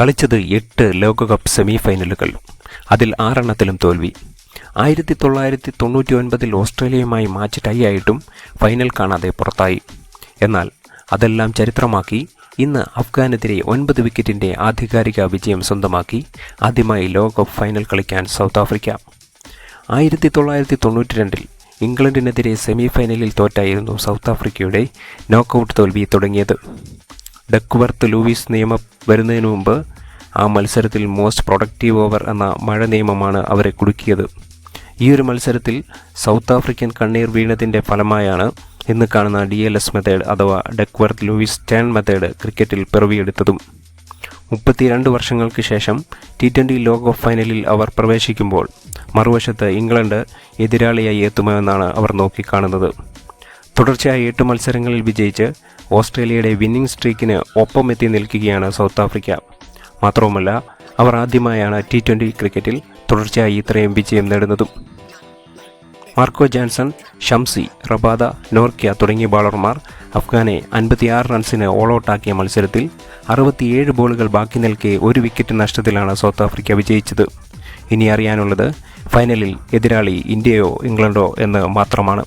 കളിച്ചത് എട്ട് ലോകകപ്പ് സെമി ഫൈനലുകൾ അതിൽ ആറെണ്ണത്തിലും തോൽവി. ആയിരത്തി തൊള്ളായിരത്തി തൊണ്ണൂറ്റി ഒൻപതിൽ ഓസ്ട്രേലിയയുമായി മാച്ച് ടൈ ആയിട്ടും ഫൈനൽ കാണാതെ പുറത്തായി. എന്നാൽ അതെല്ലാം ചരിത്രമാക്കി ഇന്ന് അഫ്ഗാനെതിരെ ഒൻപത് വിക്കറ്റിന്റെ ആധികാരിക വിജയം സ്വന്തമാക്കി ആദ്യമായി ലോകകപ്പ് ഫൈനൽ കളിക്കാൻ സൗത്ത് ആഫ്രിക്ക. ആയിരത്തി തൊള്ളായിരത്തി തൊണ്ണൂറ്റി രണ്ടിൽ ഇംഗ്ലണ്ടിനെതിരെ സെമി ഫൈനലിൽ തോറ്റായിരുന്നു സൗത്ത് ആഫ്രിക്കയുടെ നോക്കൌട്ട് തോൽവി തുടങ്ങിയത്. ഡക്വർത്ത് ലൂയിസ് നിയമം വരുന്നതിന് മുമ്പ് ആ മത്സരത്തിൽ മോസ്റ്റ് പ്രൊഡക്റ്റീവ് ഓവർ എന്ന മഴ നിയമമാണ് അവരെ കുടുക്കിയത്. ഈ ഒരു മത്സരത്തിൽ സൗത്ത് ആഫ്രിക്കൻ കണ്ണീർ വീണതിന്റെ ഫലമായാണ് ഇന്ന് കാണുന്ന ഡി എൽ എസ് മെത്തേഡ് അഥവാ ഡക്വർത്ത് ലൂയിസ് സ്റ്റാൻ മെത്തേഡ് ക്രിക്കറ്റിൽ പിറവിയെടുത്തതും. മുപ്പത്തിരണ്ട് വർഷങ്ങൾക്ക് ശേഷം ടി ട്വന്റി ലോകകപ്പ് ഫൈനലിൽ അവർ പ്രവേശിക്കുമ്പോൾ മറുവശത്ത് ഇംഗ്ലണ്ട് എതിരാളിയായി എത്തുമെന്നാണ് അവർ നോക്കിക്കാണുന്നത്. തുടർച്ചയായ എട്ട് മത്സരങ്ങളിൽ വിജയിച്ച് ഓസ്ട്രേലിയയുടെ വിന്നിംഗ് സ്ട്രീക്കിന് ഒപ്പമെത്തി നിൽക്കുകയാണ് സൗത്ത് ആഫ്രിക്ക. മാത്രവുമല്ല അവർ ആദ്യമായാണ് ടി ട്വന്റി ക്രിക്കറ്റിൽ തുടർച്ചയായി ഇത്രയും വിജയം നേടുന്നതും. Marco Jansen Shamsi Rabada Nortje തുടങ്ങിയ ബോളർമാർ അഫ്ഗാനെ അൻപത്തിയാറ് റൺസിന് ഓൾ ഔട്ടാക്കിയ മത്സരത്തിൽ അറുപത്തിയേഴ് ബോളുകൾ ബാക്കി നിൽക്കെ ഒരു വിക്കറ്റ് നഷ്ടത്തിലാണ് സൗത്ത് ആഫ്രിക്ക വിജയിച്ചത്. ഇനി അറിയാനുള്ളത് ഫൈനലിൽ എതിരാളി ഇന്ത്യയോ ഇംഗ്ലണ്ടോ എന്ന് മാത്രമാണ്.